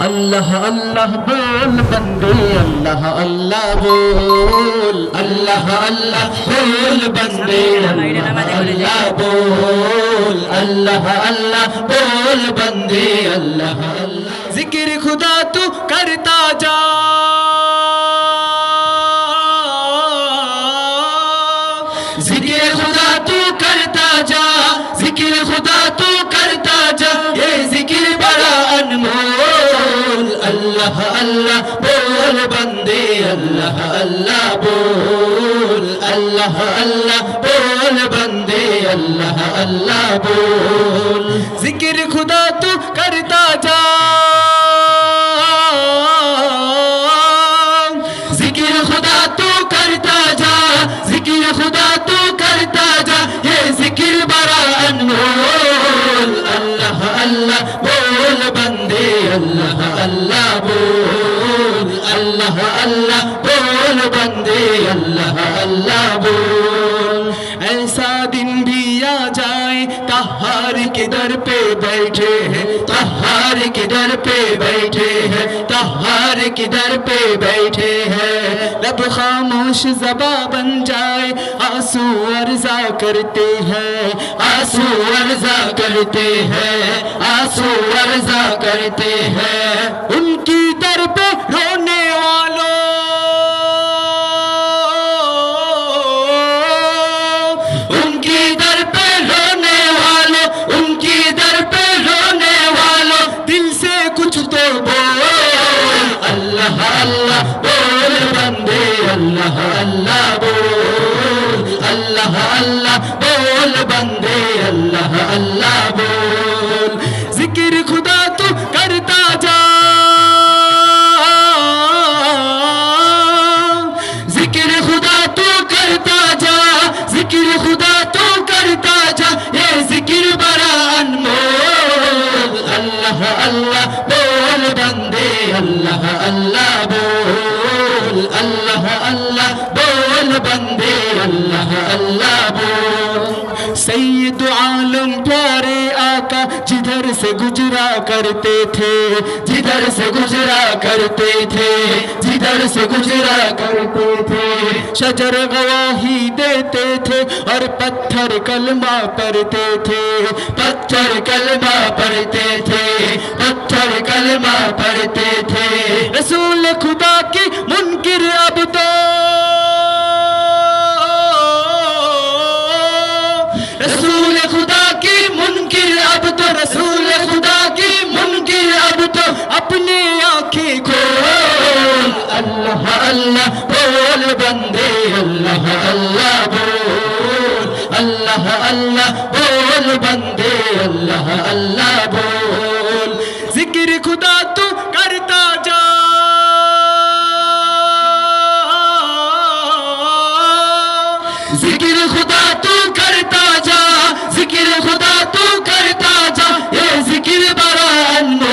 আল্লাহ আল্লাহ বল, বন্দে, আল্লাহ আল্লাহ বল, আল্লাহ আল্লাহ বল, বন্দে, আল্লাহ বল, আল্লাহ আল্লাহ বল, বন্দে, আল্লাহ আল্লাহ। জিকির খুদা তু করতে আল্লাহ আল্লাহ, বল বন্দে, আল্লাহ আল্লাহ, বল আল্লাহ আল্লাহ, বল বন্দে, আল্লাহ আল্লাহ, বল। জিকির খুদা তু করতা যা। اللہ اللہ بول بندے اللہ اللہ بول ایسا دن بھی آ جائے تہار کے در پہ بیٹھے ہیں تہار کے در پہ بیٹھے ہیں تہار کے در پہ بیٹھے ہیں رب خاموش زباں بن جائے آنسو ارزا کرتے ہیں آنسو ارزا کرتے ہیں آنسو ارزا کرتے ہیں ان अल्लाह अल्लाह बोल जिक्र खुदा तू करता जा जिक्र खुदा तू करता जा जिक्र खुदा तू करता जा ये जिक्र बड़ा अनमोल अल्लाह अल्लाह बोल बंदे अल्लाह अल्लाह बोल अल्लाह अल्लाह बोल बंदे अल्लाह अल्लाह سے گزرا کرتے تھے، جدھر سے گزرا کرتے تھے، جدھر سے گزرا کرتے تھے۔ شجر گواہی دیتے تھے اور پتھر کلمہ پڑھتے تھے۔ پتھر کلمہ پڑھتے تھے، پتھر کلمہ پڑھتے تھے۔ رسول خدا کی منکر اب تو अपनी आंखें खोल अल्लाह अल्लाह बोल बंदे अल्लाह अल्लाह बोल अल्लाह अल्लाह बोल बंदे अल्लाह अल्लाह बोल जिक्र खुदा तू करता जा जिक्र खुदा तू करता जा जिक्र खुदा तू करता जा ये जिक्र बड़ा अनमोल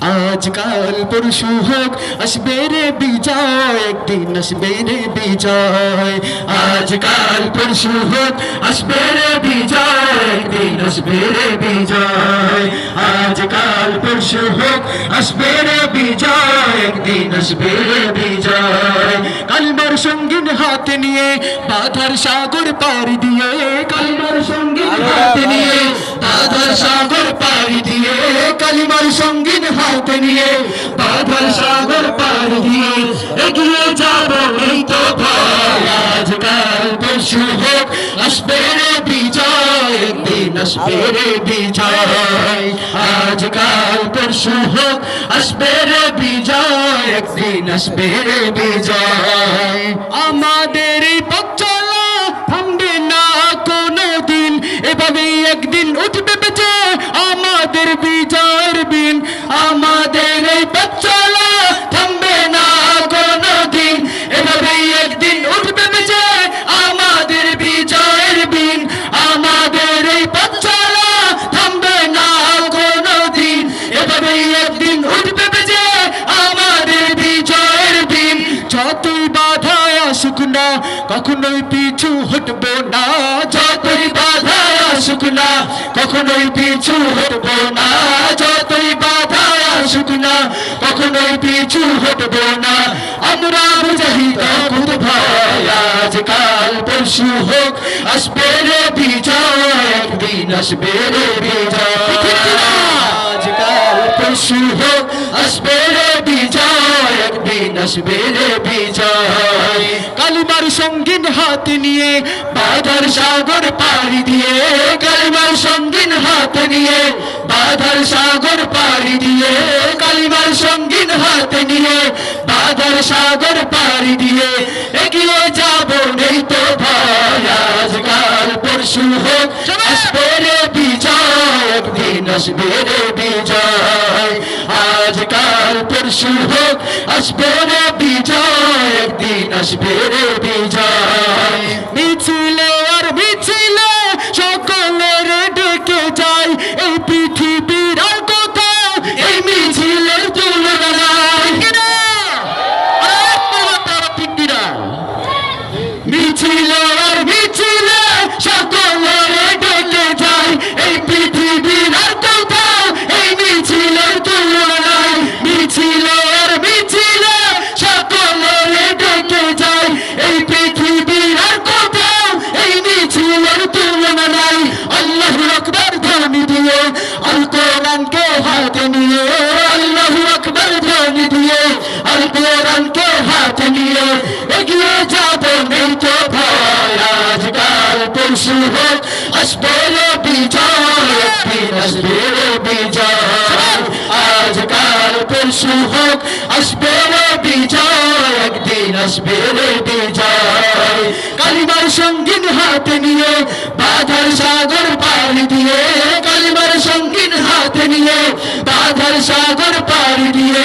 আজকাল পরশু হোক আসবে রে বিজয় একদিন আসবে রে বিজয়। আজকাল পরশু হোক আসবে রে বিজয় একদিন আসবে রে বিজয়। আজকাল পরশু হোক আসবে রে বিজয় একদিন আসবে রে বিজয়। কালমার সঙ্গীন হাতে নিয়ে বাধার সাগর পাড়ি দিয়ে কালমার সঙ্গীন হাতে নিয়ে বাধার সাগর পাড়ি দিয়ে কালিমার সঙ্গীন হাতে নিয়ে বাধার সাগর পাড়ি দিয়ে এগিয়ে যাব এই তো ভয়। আজকাল পরশু হোক আসবে রে একদিন আসবে রে বিজয়। আজকাল পরশু হোক আসবে বিজয়, একদিন আসবে বিজয়। আমাদের চলা থামবে না কোনো দিন এভাবেই একদিন উঠবে বেঁচে। আমাদের বিজয়ের দিন আমাদের না, কখনোই পিছু হটবো না। যতই বাধা আসুক না, কখনোই পিছু হটবো না। যতই বাধা আসুক না, কখনোই পিছু হটবো না। আমরা মুজাহিদ খুদ ভাই আজকাল পরশু হোক, আসবে রে বিজয়, একদিন আসবে রে বিজয়। আজকাল পরশু আসবে বিজয় একদিন আসবে বিজয় কালিমার সঙ্গীন হাত নিয়ে বাধার সাগর পাড়ি দিয়ে, কালিমার সঙ্গীন হাত নিয়ে বাধার সাগর পাড়ি দিয়ে, কালিমার সঙ্গীন হাত নিয়ে বাধার সাগর পাড়ি দিয়ে, এগিয়ে যাব নেই তো ভয়, আজকাল পরশু হোক আসবে বিজয়, একদিন আসবে আসবে রে বিজয় একদিন আসবে রে বিজয়। হাতে নিয়ে আল্লাহ আকবর ধ্বনি দিয়ে আল কোরআনকে হাতে নিয়ে এগিয়ে যাব নেই তো ভয় আজকাল পরশু হোক আসবে রে বিজয় একদিন আসবে রে বিজয় আজকাল পরশু হোক আসবে রে বিজয় একদিন আসবে রে বিজয় কালিমার সঙ্গীন হাতে নিয়ে বাধার সাগর পাড়ি দিয়ে কালিমার সঙ্গীন হাতে নিয়ে বাধার সাগর পাড়ি দিয়ে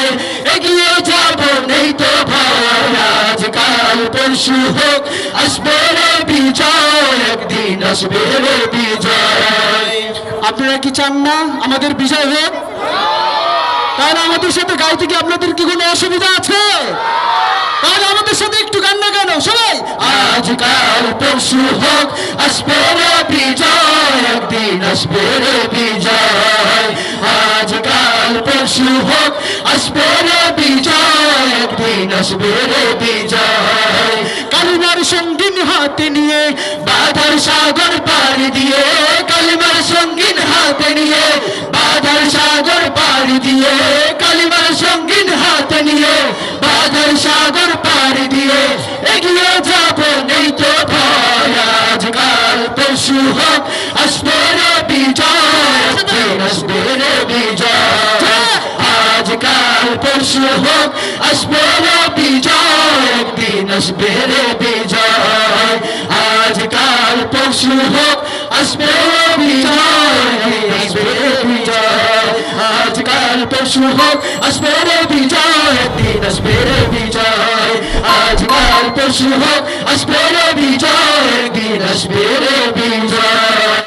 এগিয়ে যাব, নেই তো ভয়। আজকাল পরশু হোক, আসবে রে বিজয়, একদিন আসবে রে বিজয়। আপনারা কি চান না আমাদের বিজয় হোক? তাহলে আমাদের সাথে গাইতে কি আপনাদের কি কোনো অসুবিধা আছে? তাহলে আমাদের সাথে একটু গান না কেন? সবাই। আজকাল পরশু হোক, আসবে রে বিজয়, একদিন আসবে রে বিজয়। আজকাল পরশু হোক আসবে একদিন আসবে রে বিজয়। কালিমার সঙ্গীন হাতে নিয়ে, বাধার সাগর পাড়ি দিয়ে, কালিমার সঙ্গীন হাতে নিয়ে, বাধার সাগর পাড়ি দিয়ে, কালিমার সঙ্গীন হাতে নিয়ে, বাধার সাগর পাড়ি দিয়ে, এগিয়ে যাব নেই তো ভয়। আজকাল পশু হোক আসবে রে বিজয় আসবে রে আজকাল পশু হোক আসবে রে বিজয় একদিন আসবে রে বিজয় আজকাল পশু হোক আসবে রে বিজয় একদিন আসবে রে বিজয়, আজকাল পশু হোক আসবে রে বিজয় একদিন আসবে রে বিজয় আজকাল পশু হোক আসবে